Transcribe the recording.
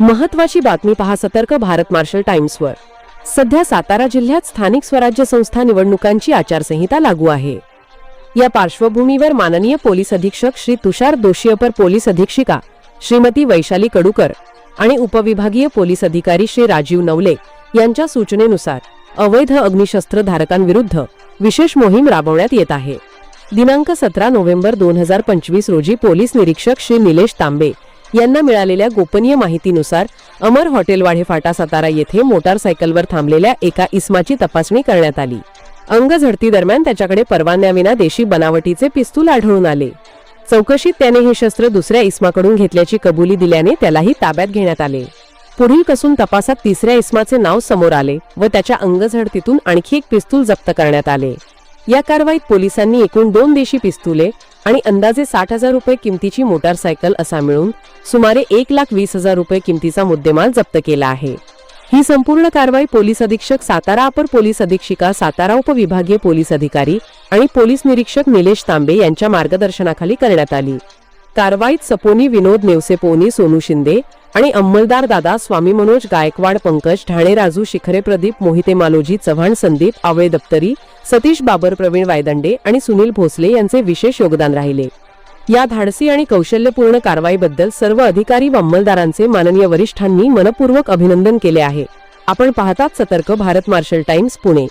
महत्वाची बातमी पहा सतर्क भारत मार्शल टाइम्सवर. सध्या सातारा जिल्ह्यात स्थानिक स्वराज्य संस्था निवडणुकांची आचारसंहिता लागू आहे. या पार्श्वभूमीवर माननीय पोलीस अधीक्षक श्री तुषार दोशी अपर पोलीस अधीक्षिका श्रीमती वैशाली कडूकर आणि उपविभागीय पोलीस अधिकारी श्री राजीव नवले यांच्या सूचनेनुसार अवैध अग्निशस्त्र धारकांविरुद्ध विशेष मोहीम राबवण्यात येत आहे. दिनांक सतरा नोव्हेंबर दोन हजार पंचवीस रोजी पोलीस निरीक्षक श्री निलेश तांबे यांना मिळालेल्या गोपनीय माहितीनुसार अमर हॉटेल वाढेफाटा सातारा येथे मोटारसायकलवर थांबलेल्या एका इस्माची तपासणी करण्यात आली. अंग झडती दरम्यान त्याच्याकडे परवान्याविना देशी बनावटीचे पिस्तूल आढळून आले. चौकशीत त्याने हे शस्त्र दुसऱ्या इस्माकडून घेतल्याची कबुली दिल्याने त्यालाही ताब्यात घेण्यात आले. पुढील कसून तपासात तिसऱ्या इस्माचे नाव समोर आले व त्याच्या अंगझडतीतून आणखी एक पिस्तूल जप्त करण्यात आले. या कारवाईत पोलिसांनी एकूण दोन देशी पिस्तुले आणि अंदाजे साठ हजार रुपये किमतीची मोटारसायकल असा मिळून सुमारे एक लाख वीस हजार रुपये किमतीचा मुद्देमाल जप्त केला आहे. ही संपूर्ण कारवाई पोलीस अधीक्षक सातारा अपर पोलीस अधीक्षिका सातारा उपविभागीय पोलीस अधिकारी आणि पोलीस निरीक्षक निलेश तांबे यांच्या मार्गदर्शनाखाली करण्यात आली. कारवाईत सपोनी विनोद नेवसेपोनी सोनू शिंदे आणि अंमलदार दादा स्वामी मनोज गायकवाड पंकज ठाणे राजू शिखरे प्रदीप मोहिते मालोजी चव्हाण संदीप आवळे दप्तरी सतीश बाबर प्रवीण वायदंडे आणि सुनील भोसले यांचे विशेष योगदान राहिले. या धाडसी आणि कौशल्यपूर्ण कारवाईबद्दल सर्व अधिकारी व अंमलदारांचे माननीय वरिष्ठांनी मनपूर्वक अभिनंदन केले आहे. आपण पाहतात सतर्क भारत मार्शल टाइम्स पुणे.